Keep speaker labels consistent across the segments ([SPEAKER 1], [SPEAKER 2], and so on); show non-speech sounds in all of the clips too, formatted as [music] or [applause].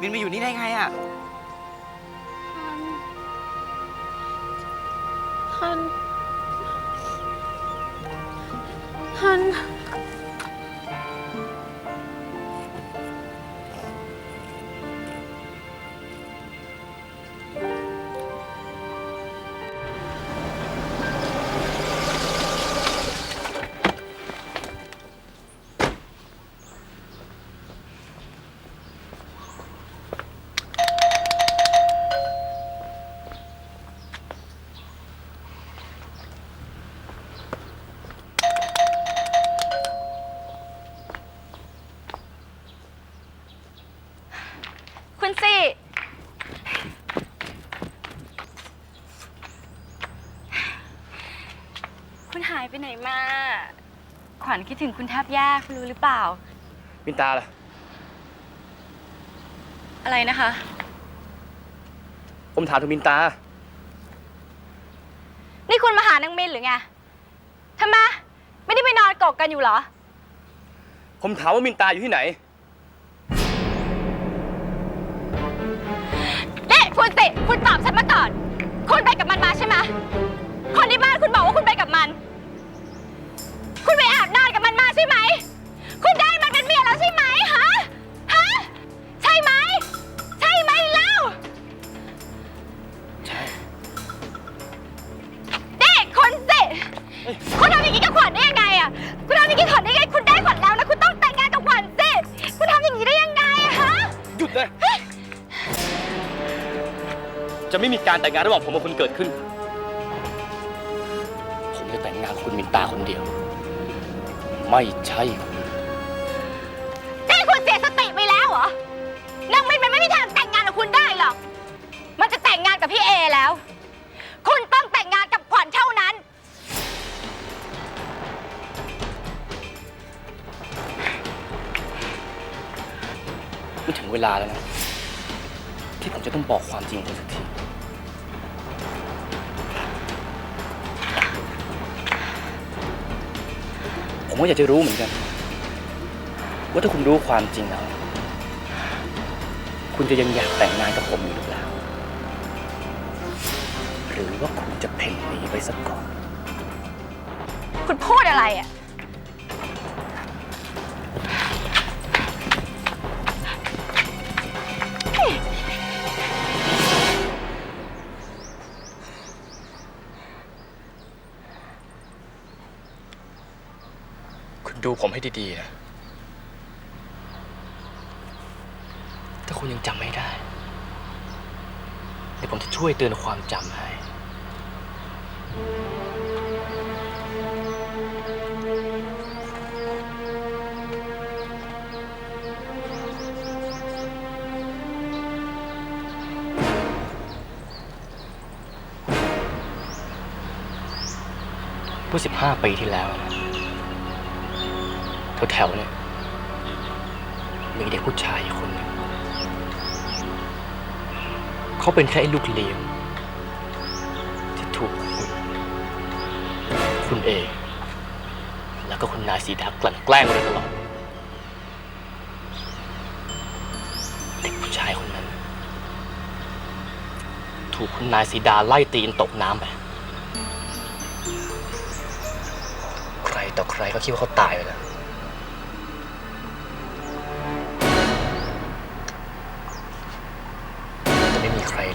[SPEAKER 1] มินมินมาอยู่นี่ได้ไงอะ
[SPEAKER 2] ท่าน ท่าน
[SPEAKER 3] คุณสิ คุณหายไปไหนมา ขวัญคิดถึงคุณแทบแย่คุณรู้หรือเปล่า
[SPEAKER 1] มินตาล่ะ
[SPEAKER 3] อะไรนะคะ
[SPEAKER 1] ผมถามถึงมินตา
[SPEAKER 3] นี่คุณมาหานางมินหรือไงทำไม ไม่ได้ไปนอนกกกันอยู่เหรอ
[SPEAKER 1] ผมถามว่ามินตาอยู่ที่ไหน
[SPEAKER 3] คุณสิคุณตอบฉันมาก่อน คุณไปกับมันมาใช่ไหมคนที่บ้านคุณบอกว่าคุณไปกับมัน
[SPEAKER 1] จะไม่มีการแต่งงานระหว่างผมกับคุณเกิดขึ้น ผมจะแต่งงานกับคุณมินตาคนเดียว ไม่ใช่คุณ
[SPEAKER 3] นี่คุณเสียสติไปแล้วเหรอนางมินมันไม่มีทางแต่งงานกับคุณได้หรอก มันจะแต่งงานกับพี่เอแล้ว คุณต้องแต่งงานกับขวัญเท่านั้น
[SPEAKER 1] มันถึงเวลาแล้วนะ ที่ผมจะต้องบอกความจริงกับคุณสักที ผมก็อยากจะรู้เหมือนกัน ว่าถ้าคุณรู้ความจริงแล้ว คุณจะยังอยากแต่งงานกับผมอยู่หรือเปล่า หรือว่าคุณจะเพ่นหนีไปสักก่อน
[SPEAKER 3] คุณพูดอะไรอะ
[SPEAKER 1] ดูผมให้ดีๆนะ ถ้าคุณยังจำไม่ได้ เดี๋ยวผมจะช่วยเตือนความจำให้ เมื่อสิบห้าปีที่แล้วนะ แถวๆเนี่ยมีเด็กผู้ชายคนหนึ่งเขาเป็นแค่ลูกเลี้ยงที่ถูกคุณคุณเอ แล้วก็คุณนายสีดากลั่นแกล้งมาโดยตลอด เด็กผู้ชายคนนั้น ถูกคุณนายสีดาไล่ตีจนตกน้ำไป ใครต่อใครก็คิดว่าเขาตายไปแล้ว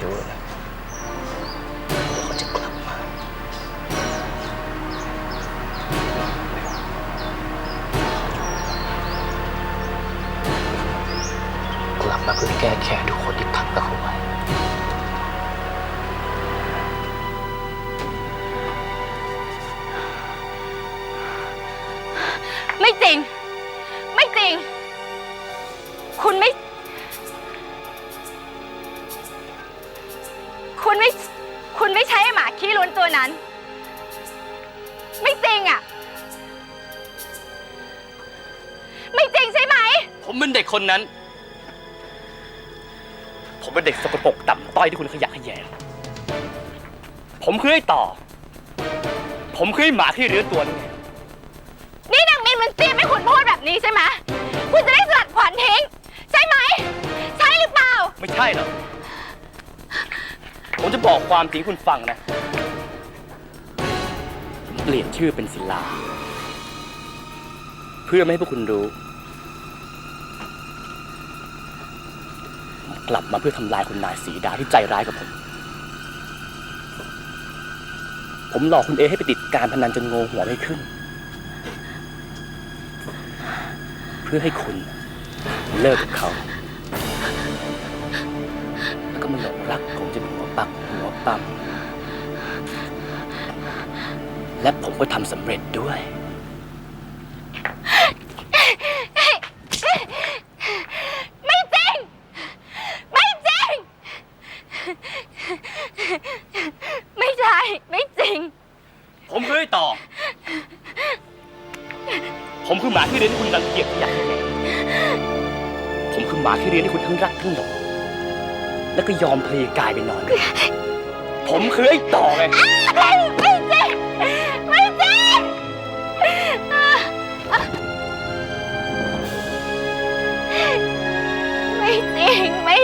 [SPEAKER 1] รรู้นะว่าเขาจะกลับมา กลับมาเพื่อแก้แค้นทุกคนที่ทำกับเขาไว้
[SPEAKER 3] ไม่จริง ไม่จริง คุณไม่
[SPEAKER 1] ผมเป็นเด็กคนนั้น ผมเป็นเด็กสกปรกต่ำต้อยที่คุณขยะแขยงผมคือไอ้ต่อ ผมคือไอ้หมาที่เรื้อตัวนี่ไง
[SPEAKER 3] นี่นางมินมันเตรียมให้คุณพูดแบบนี้ใช่ไหมคุณจะได้สลัดขวัญทิ้ง ใช่ไหม ใช่หรือเปล่า
[SPEAKER 1] ไม่ใช่หรอก ผมจะบอกความจริงให้คุณฟังนะ ผมเปลี่ยนชื่อเป็นศิลา เพื่อไม่ให้พวกคุณรู้ ผม กลับมาเพื่อทำลายคุณนายสีดาที่ใจร้ายกับผม ผมหลอกคุณเอให้ไปติดการพนันจนโงหัวไม่ขึ้น เพื่อให้คุณเลิกกับเขา แล้วก็มาหลงรักผมจนหัวปักหัวปั๊มและผมก็ทำสำเร็จด้วย แล้วก็ยอมเพลกายไปนอน ผมคือไอ้ต่อไง
[SPEAKER 3] ไม่ไม่จริงไม่จริงไม่จริงไม่ไม่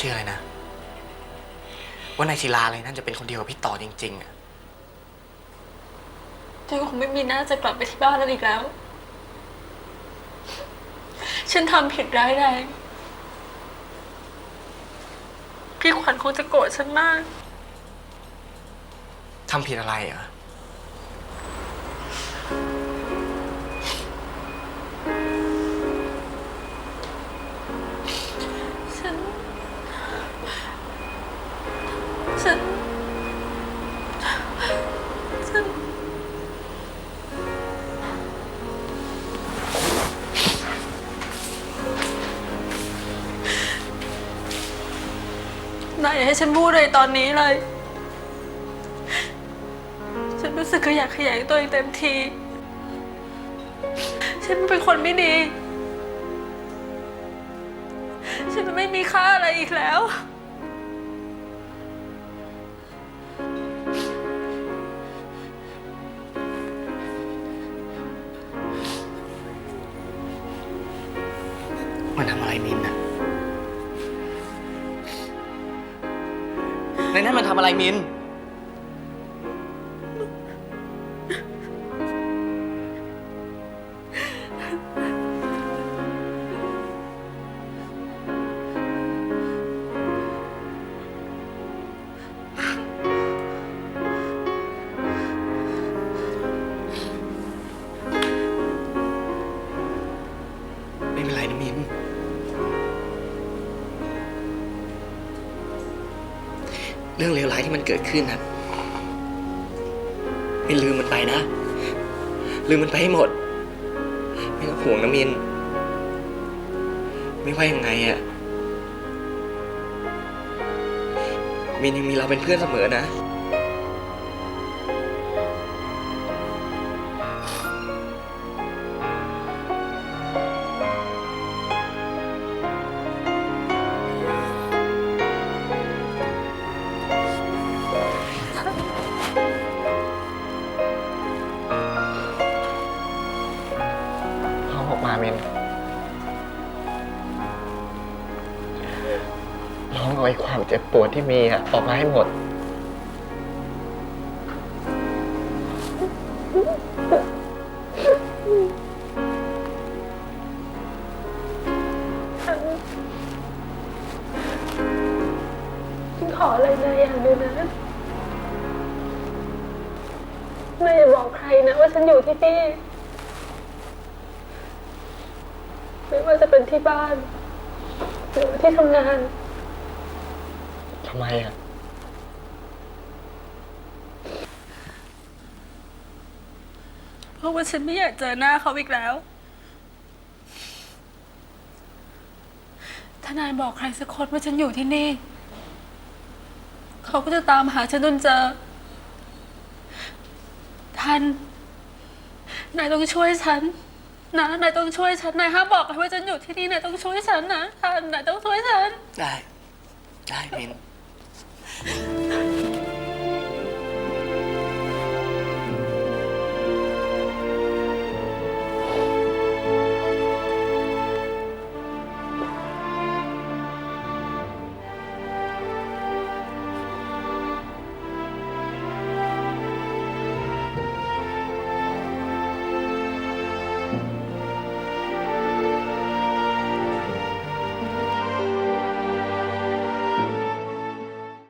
[SPEAKER 4] เชื่อเลยนะ ว่านายศิลาอะไรนั่นจะเป็นคนเดียวกับพี่ต่อจริง ๆอะ
[SPEAKER 2] ฉันคงไม่มีหน้าจะกลับไปที่บ้านแล้วอีกแล้ว ฉันทำผิดร้ายแรง พี่ขวัญคงจะโกรธฉันมาก
[SPEAKER 4] ทำผิดอะไรเหรอ
[SPEAKER 2] ฉัน ฉัน นายอย่าให้ฉันพูดเลยตอนนี้เลย ฉันรู้สึกขยะแขยงตัวเองเต็มที ฉันเป็นคนไม่ดี ฉันไม่มีค่าอะไรอีกแล้ว
[SPEAKER 4] มันทำอะไรมินอะในนั้นมันทำอะไรมิน เรื่องเลวร้ายที่มันเกิดขึ้นนะมินลืมมันไปนะ ลืมมันไปให้หมด ไม่ต้องห่วงนะมิน ไม่ว่ายังไงอะมินยังมีเราเป็นเพื่อนเสมอนะ เจ็บปวดที่มีอะออกมาให้หมด
[SPEAKER 2] ฉันขออะไรนายอย่างหนึงนะนายอย่าบอกใครนะว่าฉันอยู่ที่นี่ ไม่ว่าจะเป็นที่บ้าน หรือว่าที่ทำงาน
[SPEAKER 1] ทำไมอะ
[SPEAKER 2] เพราะว่าฉันไม่อยากเจอหน้าเขาอีกแล้วถ้านายบอกใครสักคนว่าฉันอยู่ที่นี่ เขาก็จะตามหาฉันจนเจอ ท่าน นายต้องช่วยฉัน นะ นายต้องช่วยฉัน นายห้ามบอกใครว่าฉันอยู่ที่นี่ นายต้องช่วยฉันนะ ท่าน นายต้องช่วยฉัน
[SPEAKER 4] ได้ ได้มิน Yeah. [laughs]